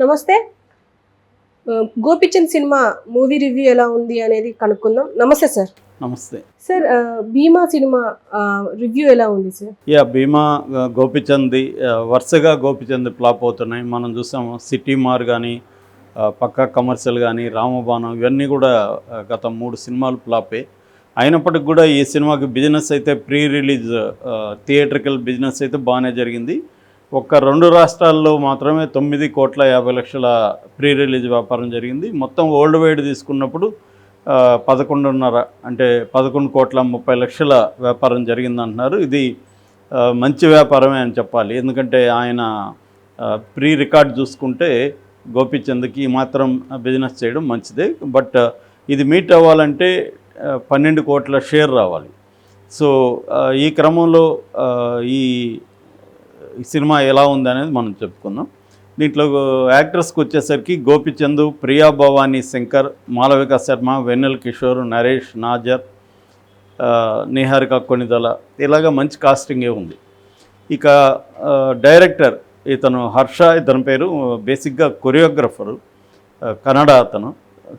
నమస్తే. Gopichand cinema movie review ఎలా ఉంది అనేది కనుక్కుందాం. నమస్తే సార్. నమస్తే. సార్ భీమా సినిమా రివ్యూ ఎలా ఉంది సార్? యా భీమా గోపిచంద్ వరుసగా గోపిచంద్ ఫ్లాప్ అవుతున్నాయి. మనం చూసాము సిటీ మార్ కానీ పక్కా కమర్షియల్ కానీ రామబాణం ఇవన్నీ కూడా గత మూడు సినిమాలు ఫ్లాపే. అయినప్పటికి కూడా ఈ సినిమాకి బిజినెస్ అయితే ప్రీ రిలీజ్ థియేట్రికల్ బిజినెస్ అయితే బాగానే జరిగింది. ఒక్క రెండు రాష్ట్రాల్లో మాత్రమే తొమ్మిది కోట్ల యాభై లక్షల ప్రీ రిలీజ్ వ్యాపారం జరిగింది. మొత్తం వరల్డ్ వైడ్ తీసుకున్నప్పుడు పదకొండున్నర అంటే పదకొండు కోట్ల ముప్పై లక్షల వ్యాపారం జరిగింది అంటున్నారు ఇది మంచి వ్యాపారమే అని చెప్పాలి. ఎందుకంటే ఆయన ప్రీ రికార్డ్ చూసుకుంటే గోపిచంద్కి మాత్రం బిజినెస్ చేయడం మంచిదే. బట్ ఇది మీట్ అవ్వాలంటే పన్నెండు కోట్ల షేర్ రావాలి. సో ఈ క్రమంలో ఈ ఈ సినిమా ఎలా ఉంది అనేది మనం చెప్పుకుందాం. దీంట్లో యాక్టర్స్కి వచ్చేసరికి గోపిచంద్ ప్రియా భవానీ శంకర్ మాలవిక శర్మ వెన్నెల్ కిషోర్ నరేష్ నాజర్ నిహారిక కొనిదల. ఇలాగ మంచి కాస్టింగే ఉంది. ఇక డైరెక్టర్ ఇతను హర్ష ఇతని పేరు బేసిక్గా కొరియోగ్రఫరు. కన్నడ అతను.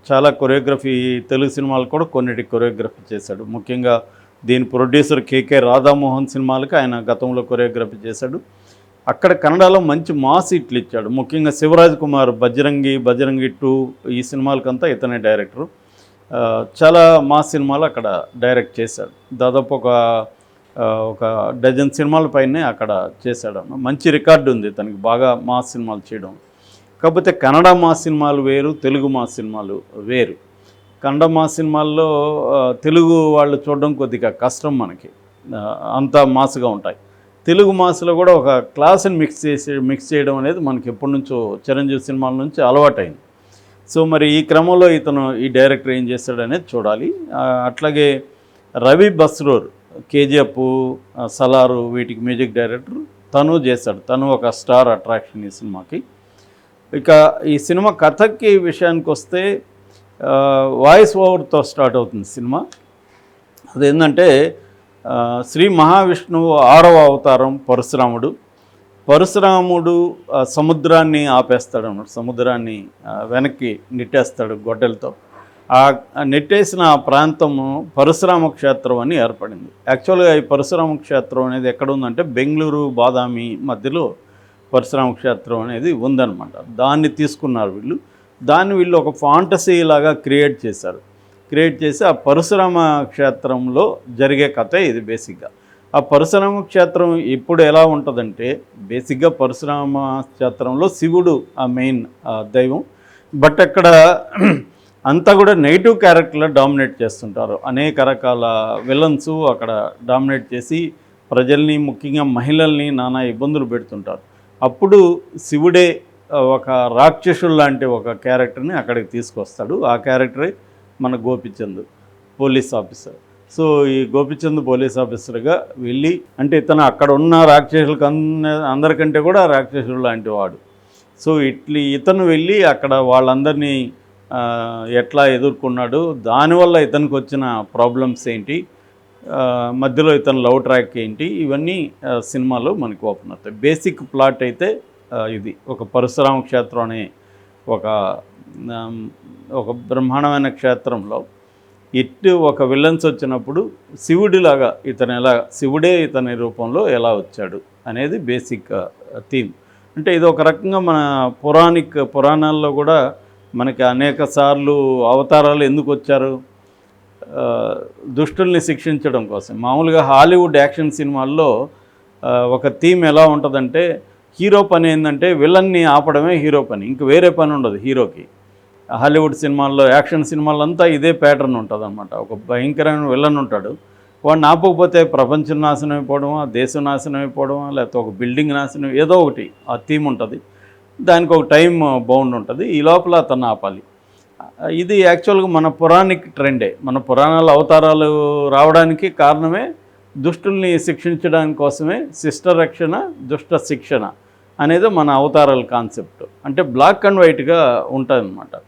చాలా కొరియోగ్రఫీ తెలుగు సినిమాలు కూడా కొన్నిటి కొరియోగ్రఫీ చేశాడు. ముఖ్యంగా దీని ప్రొడ్యూసర్ కేకే రాధామోహన్ సినిమాలకి ఆయన గతంలో కొరియోగ్రఫీ చేశాడు. అక్కడ కన్నడలో మంచి మాస్ హిట్లు ఇచ్చాడు. ముఖ్యంగా శివరాజ్ కుమార్ బజరంగి బజరంగి టూ ఈ సినిమాలకంతా ఇతనే డైరెక్టరు. చాలా మాస్ సినిమాలు అక్కడ డైరెక్ట్ చేశాడు. దాదాపు ఒక ఒక డజన్ సినిమాల పైనే అక్కడ చేశాడు అన్న. మంచి రికార్డు ఉంది తనకి బాగా మాస్ సినిమాలు చేయడం. కాకపోతే కన్నడ మాస్ సినిమాలు వేరు తెలుగు మాస్ సినిమాలు వేరు. కన్నడ మాస్ సినిమాల్లో తెలుగు వాళ్ళు చూడడం కొద్దిగా కష్టం మనకి. అంత మాస్గా ఉంటాయి. తెలుగు మాస్లో కూడా ఒక క్లాస్ని మిక్స్ చేసి మిక్స్ చేయడం అనేది మనకి ఎప్పటి నుంచో చిరంజీవి సినిమాల నుంచి అలవాటైంది. సో మరి ఈ క్రమంలో ఇతను ఈ డైరెక్టర్ ఏం చేస్తాడు అనేది చూడాలి అట్లాగే రవి బస్రూర్ కేజీఎఫ్ సలారు వీటికి మ్యూజిక్ డైరెక్టర్ తను చేశాడు తను ఒక స్టార్ అట్రాక్షన్ ఈ సినిమాకి. ఇక ఈ సినిమా కథకి విషయానికి వస్తే వాయిస్ ఓవర్తో స్టార్ట్ అవుతుంది సినిమా. అదేంటంటే శ్రీ మహావిష్ణువు ఆరవ అవతారం పరశురాముడు. పరశురాముడు సముద్రాన్ని ఆపేస్తాడు అన్నమాట. సముద్రాన్ని వెనక్కి నెట్టేస్తాడు గొడ్డలతో. ఆ ఆ నెట్టేసిన ఆ ప్రాంతము పరశురామ క్షేత్రం అని ఏర్పడింది. యాక్చువల్గా ఈ పరశురామ క్షేత్రం అనేది ఎక్కడ ఉందంటే బెంగళూరు బాదామి మధ్యలో పరశురామ క్షేత్రం అనేది ఉందన్నమాట. దాన్ని తీసుకున్నారు వీళ్ళు. దాన్ని వీళ్ళు ఒక ఫాంటసీ లాగా క్రియేట్ చేశారు. క్రియేట్ చేసి ఆ పరశురామ క్షేత్రంలో జరిగే కథ ఇది బేసిక్గా. ఆ పరశురామ క్షేత్రం ఇప్పుడు ఎలా ఉంటుందంటే బేసిక్గా పరశురామ క్షేత్రంలో శివుడు ఆ మెయిన్ దైవం. బట్ అక్కడ అంతా కూడా నెగిటివ్ క్యారెక్టర్లో డామినేట్ చేస్తుంటారు. అనేక రకాల విలన్స్ అక్కడ డామినేట్ చేసి ప్రజల్ని ముఖ్యంగా మహిళల్ని నానా ఇబ్బందులు పెడుతుంటారు. అప్పుడు శివుడే ఒక రాక్షసుడు లాంటి ఒక క్యారెక్టర్ని అక్కడికి తీసుకొస్తాడు. ఆ క్యారెక్టరే మన గోపిచంద్ పోలీస్ ఆఫీసర్. సో ఈ గోపిచంద్ పోలీస్ ఆఫీసర్గా వెళ్ళి అంటే ఇతను అక్కడ ఉన్న రాక్షసులకు అంద అందరికంటే కూడా రాక్షసుడు లాంటి వాడు. సో ఇట్లీ ఇతను వెళ్ళి అక్కడ వాళ్ళందరినీ ఎట్లా ఎదుర్కొన్నాడు దానివల్ల ఇతనికి వచ్చిన ప్రాబ్లమ్స్ ఏంటి మధ్యలో ఇతను లవ్ ట్రాక్ ఏంటి ఇవన్నీ సినిమాలో మనకి ఓపెన్ అవుతాయి. బేసిక్ ప్లాట్ అయితే ఇది. ఒక పరశురామ క్షేత్రం అనే ఒక ఒక బ్రహ్మాండమైన క్షేత్రంలో ఇటు ఒక విలన్స్ వచ్చినప్పుడు శివుడిలాగా ఇతను ఎలా శివుడే ఇతని రూపంలో ఎలా వచ్చాడు అనేది బేసిక్ థీమ్. అంటే ఇది ఒక రకంగా మన పురాణిక్ పురాణాల్లో కూడా మనకి అనేక సార్లు అవతారాలు ఎందుకు వచ్చారు? దుష్టుల్ని శిక్షించడం కోసం. మామూలుగా హాలీవుడ్ యాక్షన్ సినిమాల్లో ఒక థీమ్ ఎలా ఉంటుందంటే హీరో పని ఏంటంటే విలన్ని ఆపడమే హీరో పని. ఇంక వేరే పని ఉండదు హీరోకి. హాలీవుడ్ సినిమాల్లో యాక్షన్ సినిమాలంతా ఇదే ప్యాటర్న్ ఉంటుంది అనమాట ఒక భయంకరమైన విలన్ ఉంటాడు. వాడిని ఆపకపోతే ప్రపంచం నాశనం అయిపోవడమా దేశం నాశనం అయిపోవడమా లేకపోతే ఒక బిల్డింగ్ నాశనం ఏదో ఒకటి ఆ థీమ్ ఉంటుంది. దానికి ఒక టైం బౌండ్ ఉంటుంది. ఈ లోపల అతను ఆపాలి. ఇది యాక్చువల్గా మన పురాణిక్ ట్రెండే. మన పురాణాల అవతారాలు రావడానికి కారణమే దుష్టుల్ని శిక్షించడానికి కోసమే శిష్ట రక్షణ దుష్ట శిక్షణ అనేది మన అవతారాల కాన్సెప్ట్. అంటే బ్లాక్ అండ్ వైట్గా ఉంటుంది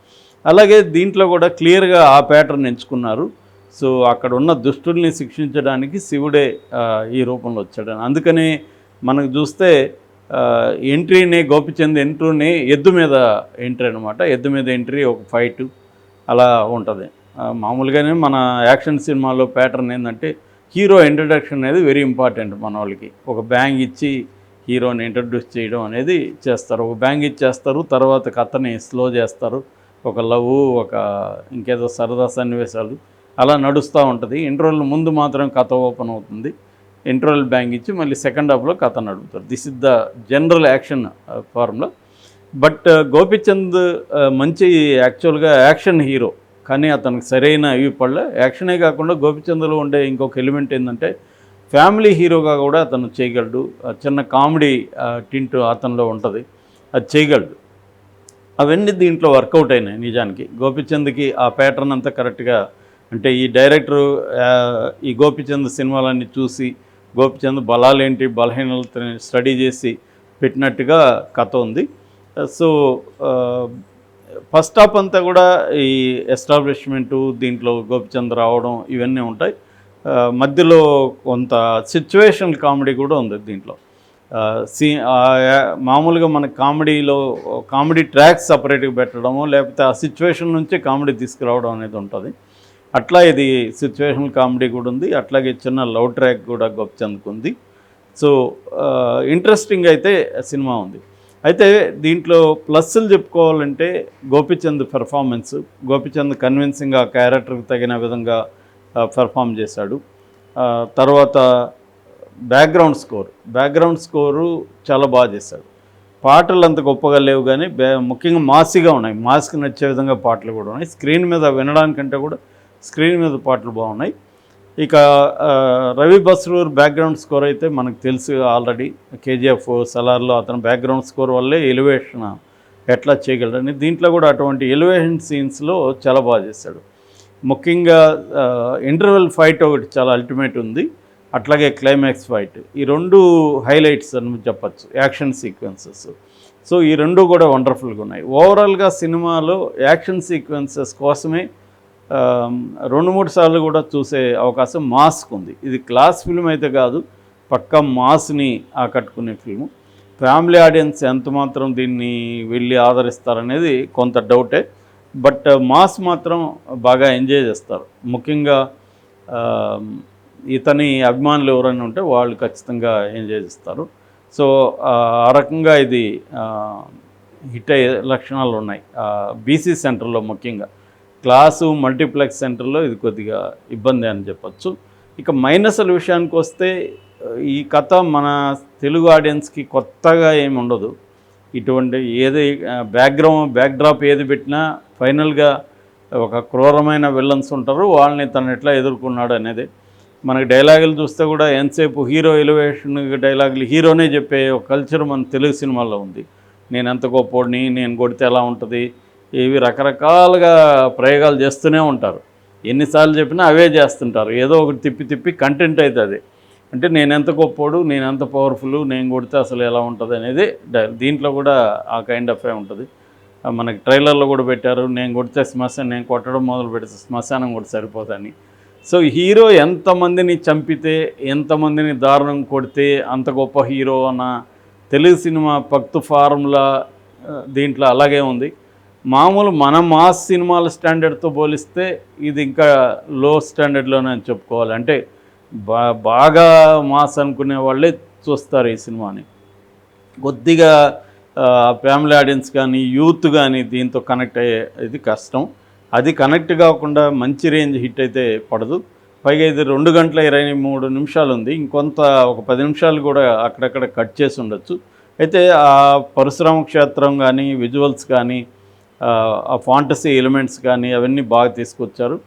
అలాగే దీంట్లో కూడా క్లియర్గా ఆ ప్యాటర్న్ ఎంచుకున్నారు. సో అక్కడ ఉన్న దుష్టుల్ని శిక్షించడానికి శివుడే ఈ రూపంలో వచ్చాడని. అందుకని మనకు చూస్తే ఎంట్రీని గోపిచంద్ ఎంట్రీని ఎద్దు మీద ఎంట్రీ అనమాట ఎద్దు మీద ఎంట్రీ ఒక ఫైట్ అలా ఉంటుంది. మామూలుగానే మన యాక్షన్ సినిమాలో ప్యాటర్న్ ఏంటంటే హీరో ఇంట్రడక్షన్ అనేది వెరీ ఇంపార్టెంట్ మన వాళ్ళకి. ఒక బ్యాంగ్ ఇచ్చి హీరోని ఇంట్రడ్యూస్ చేయడం అనేది చేస్తారు. ఒక బ్యాంగ్ ఇచ్చేస్తారు తర్వాత కథని స్లో చేస్తారు. ఒక లవ్ ఒక ఇంకేదో సరదా సన్నివేశాలు అలా నడుస్తూ ఉంటుంది. ఇంటర్వెల్ ముందు మాత్రం కథ ఓపెన్ అవుతుంది. ఇంటర్వెల్ బ్యాంగ్ ఇచ్చి మళ్ళీ సెకండ్ హాఫ్లో కథ నడుపుతారు. This is the general action formula but Gopichand మంచి యాక్చువల్గా యాక్షన్ హీరో కానీ అతనికి సరైన ఇవి పడలే. యాక్షనే కాకుండా గోపిచంద్రలో ఉండే ఇంకొక ఎలిమెంట్ ఏంటంటే ఫ్యామిలీ హీరోగా కూడా అతను చేయగలడు. చిన్న కామెడీ టింట్ అతనిలో ఉంటుంది. అది చేయగలడు. అవన్నీ దీంట్లో వర్కౌట్ అయినాయి నిజానికి. గోపిచంద్కి ఆ ప్యాటర్న్ అంతా కరెక్ట్గా అంటే ఈ డైరెక్టరు ఈ గోపిచంద్ సినిమాలన్నీ చూసి గోపిచంద్ బలాలేంటి బలహీనతని స్టడీ చేసి పెట్టినట్టుగా కథ ఉంది. సో ఫస్ట్ హాఫ్ అంతా కూడా ఈ ఎస్టాబ్లిష్మెంటు దీంట్లో గోపిచంద్ రావడం ఇవన్నీ ఉంటాయి. మధ్యలో కొంత సిచ్యువేషనల్ కామెడీ కూడా ఉంది దీంట్లో. సీ మామూలుగా మన కామెడీలో కామెడీ ట్రాక్స్ సపరేట్గా పెట్టడము లేకపోతే ఆ సిచ్యువేషన్ నుంచే కామెడీ తీసుకురావడం అనేది ఉంటుంది. అట్లా ఇది సిచ్యువేషనల్ కామెడీ కూడా ఉంది. అట్లాగే చిన్న లవ్ ట్రాక్ కూడా గోపిచంద్కి ఉంది. సో ఇంట్రెస్టింగ్ అయితే సినిమా ఉంది. అయితే దీంట్లో ప్లస్లు చెప్పుకోవాలంటే గోపిచంద్ పెర్ఫార్మెన్స్ గోపిచంద్ కన్విన్సింగ్ ఆ క్యారెక్టర్కి తగిన విధంగా పెర్ఫామ్ చేశాడు. తర్వాత బ్యాక్గ్రౌండ్ స్కోర్ బ్యాక్గ్రౌండ్ స్కోరు చాలా బాగా చేశాడు. పాటలు అంత గొప్పగా లేవు కానీ ముఖ్యంగా మాసిగా ఉన్నాయి. మాస్కి నచ్చే విధంగా పాటలు కూడా ఉన్నాయి. స్క్రీన్ మీద వినడానికంటే కూడా స్క్రీన్ మీద పాటలు బాగున్నాయి. ఇక రవి బస్రూర్ బ్యాక్గ్రౌండ్ స్కోర్ అయితే మనకు తెలుసు ఆల్రెడీ కేజీఎఫ్ సలార్లో అతను బ్యాక్గ్రౌండ్ స్కోర్ వల్లే ఎలివేషన్ ఎట్లా చేయగలడని దీంట్లో కూడా అటువంటి ఎలివేషన్ సీన్స్లో చాలా బాగా చేశాడు ముఖ్యంగా ఇంటర్వెల్ ఫైట్ ఒకటి చాలా అల్టిమేట్ ఉంది. అట్లాగే క్లైమాక్స్ ఫైట్ ఈ రెండు హైలైట్స్ అని చెప్పచ్చు యాక్షన్ సీక్వెన్సెస్ సో ఈ రెండు కూడా వండర్ఫుల్గా ఉన్నాయి. ఓవరాల్గా సినిమాలో యాక్షన్ సీక్వెన్సెస్ కోసమే రెండు మూడు సార్లు కూడా చూసే అవకాశం మాస్క్ ఉంది. ఇది క్లాస్ ఫిల్మ్ అయితే కాదు పక్క మాస్ని ఆకట్టుకునే ఫిల్ము. ఫ్యామిలీ ఆడియన్స్ ఎంత మాత్రం దీన్ని వెళ్ళి ఆదరిస్తారనేది కొంత డౌటే. బట్ మాస్ మాత్రం బాగా ఎంజాయ్ చేస్తారు. ముఖ్యంగా ఇతని అభిమానులు ఎవరైనా ఉంటే వాళ్ళు ఖచ్చితంగా ఎంజాయ్ చేస్తారు. సో ఆ రకంగా ఇది హిట్ అయ్యే లక్షణాలు ఉన్నాయి. బీసీ సెంటర్లో ముఖ్యంగా. క్లాసు మల్టీప్లెక్స్ సెంటర్లో ఇది కొద్దిగా ఇబ్బంది అని చెప్పొచ్చు. ఇక మైనస్ల విషయానికి వస్తే ఈ కథ మన తెలుగు ఆడియన్స్కి కొత్తగా ఏమి ఉండదు. ఇటువంటి ఏది బ్యాక్గ్రౌండ్ బ్యాక్డ్రాప్ ఏది పెట్టినా ఫైనల్గా ఒక క్రూరమైన విలన్స్ ఉంటారు. వాళ్ళని తను ఎట్లా ఎదుర్కొన్నాడు అనేది మనకి డైలాగులు చూస్తే కూడా ఎంతసేపు హీరో ఎలివేషన్ డైలాగులు హీరోనే చెప్పే ఒక కల్చర్ మన తెలుగు సినిమాల్లో ఉంది. నేను ఎంత గొప్పోడిని నేను కొడితే ఎలా ఉంటుంది ఇవి రకరకాలుగా ప్రయోగాలు చేస్తూనే ఉంటారు. ఎన్నిసార్లు చెప్పినా అవే చేస్తుంటారు. ఏదో ఒకటి తిప్పి తిప్పి కంటెంట్ అవుతుంది అంటే నేను ఎంత గొప్పోడు నేను ఎంత పవర్ఫుల్ నేను కొడితే అసలు ఎలా ఉంటుంది అనేది దీంట్లో కూడా ఆ కైండ్ ఆఫ్ ఉంటుంది. మనకి ట్రైలర్లో కూడా పెట్టారు. నేను కొడితే శ్మశానం నేను కొట్టడం మొదలు పెడితే శ్మశానం కూడా సరిపోదని. సో హీరో ఎంతమందిని చంపితే ఎంతమందిని దారుణం కొడితే అంత గొప్ప హీరో అన్న తెలుగు సినిమా పక్తు ఫార్ములా దీంట్లో అలాగే ఉంది. మామూలు మన మాస్ సినిమాల స్టాండర్డ్తో పోలిస్తే ఇది ఇంకా లో స్టాండర్డ్లోనే అని చెప్పుకోవాలి. అంటే బా బాగా మాస్ అనుకునే వాళ్ళే చూస్తారు ఈ సినిమాని. కొద్దిగా ఫ్యామిలీ ఆడియన్స్ కానీ యూత్ కానీ దీంతో కనెక్ట్ అయ్యే ఇది కష్టం. అది కనెక్ట్ కాకుండా మంచి రేంజ్ హిట్ అయితే పడదు. పైగా ఇది రెండు గంటల ఇరవై మూడు నిమిషాలు ఉంది ఇంకొంత ఒక పది నిమిషాలు కూడా అక్కడక్కడ కట్ చేసి ఉండొచ్చు. అయితే ఆ పరశురామ క్షేత్రం కానీ విజువల్స్ కానీ ఫాంటసీ ఎలిమెంట్స్ కానీ అవన్నీ బాగా తీసుకొచ్చారు.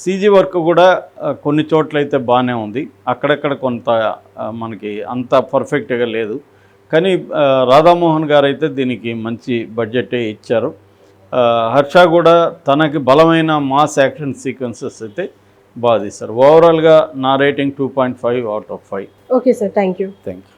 సీజీ వర్క్ కూడా ఆ, కొన్ని చోట్ల అయితే బాగానే ఉంది. అక్కడక్కడ కొంత ఆ, మనకి అంత పర్ఫెక్ట్గా లేదు. కానీ ఆ, రాధామోహన్ గారు అయితే దీనికి మంచి బడ్జెటే ఇచ్చారు. ఆ, హర్ష కూడా తనకి బలమైన మాస్ యాక్షన్ సీక్వెన్సెస్ అయితే బాగా తీశారు. ఓవరాల్గా నా rating two point five out of five okay sir thank you thank you